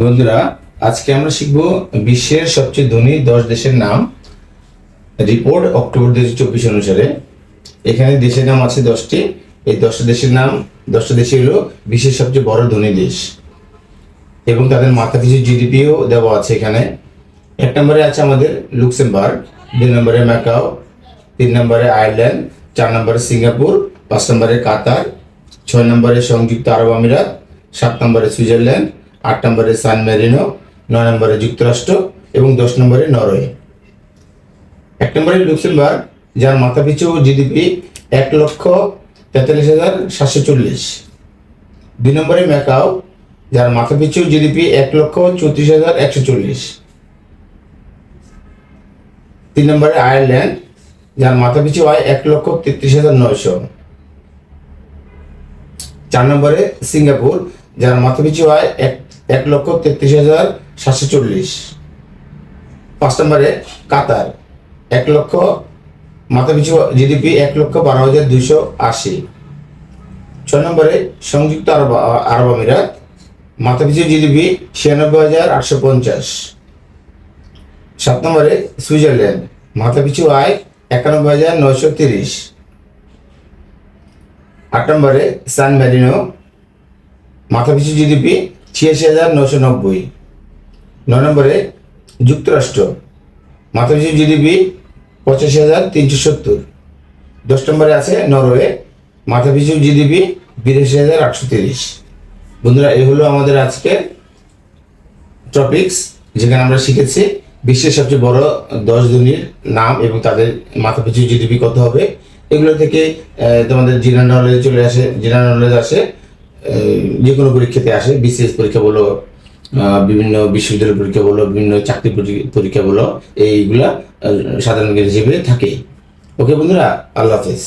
বন্ধুরা, আজকে আমরা শিখব বিশ্বের সবচেয়ে ধনী দশ দেশের নাম। রিপোর্ট অক্টোবর দু চব্বিশ অনুসারে। এখানে দেশের নাম আছে দশটি। এই দশটা দেশের নাম, দশটা দেশ হলো বিশ্বের সবচেয়ে বড় ধনী দেশ। এবং তাদের মাথা পিছু জিডিপিও দেওয়া আছে এখানে। এক নম্বরে আছে আমাদের লুক্সেমবার্গ দুই নম্বরে ম্যাকাও তিন নম্বরে আয়ারল্যান্ড চার নম্বরে সিঙ্গাপুর পাঁচ নম্বরে কাতার ছয় নম্বরে সংযুক্ত আরব আমিরাত, সাত নম্বরে সুইজারল্যান্ড আট নম্বরে সান মেরিনো, নয় নম্বরে যুক্তরাষ্ট্র এবং দশ নম্বরে নরওয়ে। এক নম্বরে লুক্সেমবার্গ, যার মাথাপিছু জিডিপি এক লক্ষ তেতাল্লিশ হাজার সাতশো চল্লিশ। দুই নম্বরে ম্যাকাও, যার মাথাপিছু জিডিপি এক লক্ষ চৌত্রিশ হাজার একশো চল্লিশ। তিন নম্বরে আয়ারল্যান্ড, যার মাথাপিছু আয় এক লক্ষ তেত্রিশ হাজার নয়শো। চার নম্বরে সিঙ্গাপুর, যার মাথাপিছু আয় এক এক লক্ষ তেত্রিশ হাজার সাতশো চল্লিশ। পাঁচ নম্বরে কাতার, এক লক্ষ মাথাপিছু জিডিপি এক লক্ষ বারো হাজার দুইশো আশি। ছয় নম্বরে সংযুক্ত আরব আরব আমিরাত, মাথাপিছু জিডিপি ছিয়ানব্বই হাজার আটশো পঞ্চাশ। সাত নম্বরে সুইজারল্যান্ড, মাথাপিছু আয় একানব্বই হাজার নয়শো তিরিশ। আট নম্বরে সান ম্যারিনো মাথাপিছু জিডিপি ছিয়াশি হাজার নশো নব্বই। নয় নম্বরে যুক্তরাষ্ট্র। মাথাপিছু জিডিপি পঁচাশি হাজার তিনশো সত্তর। দশ নম্বরে আছে নরওয়ে। মাথাপিছু জিডিপি বিরাশি হাজার আটশো তিরিশ। বন্ধুরা, এই হলো আমাদের আজকের টপিকস, যেখানে আমরা শিখেছি বিশ্বের সবচেয়ে বড় দশ জনের নাম এবং তাদের মাথাপিছু জিডিপি কত হবে। এগুলো থেকে তোমাদের জেনারেল নলেজ চলে আসে জেনারেল নলেজ আসে যে কোনো পরীক্ষাতে আসে বিসিএস পরীক্ষা বলো বিভিন্ন বিশ্ববিদ্যালয় পরীক্ষা বলো, বিভিন্ন চাকরি পরীক্ষা বলো, এইগুলা সাধারণ হিসেবে থাকে। ওকে বন্ধুরা, আল্লাহ হাফেজ।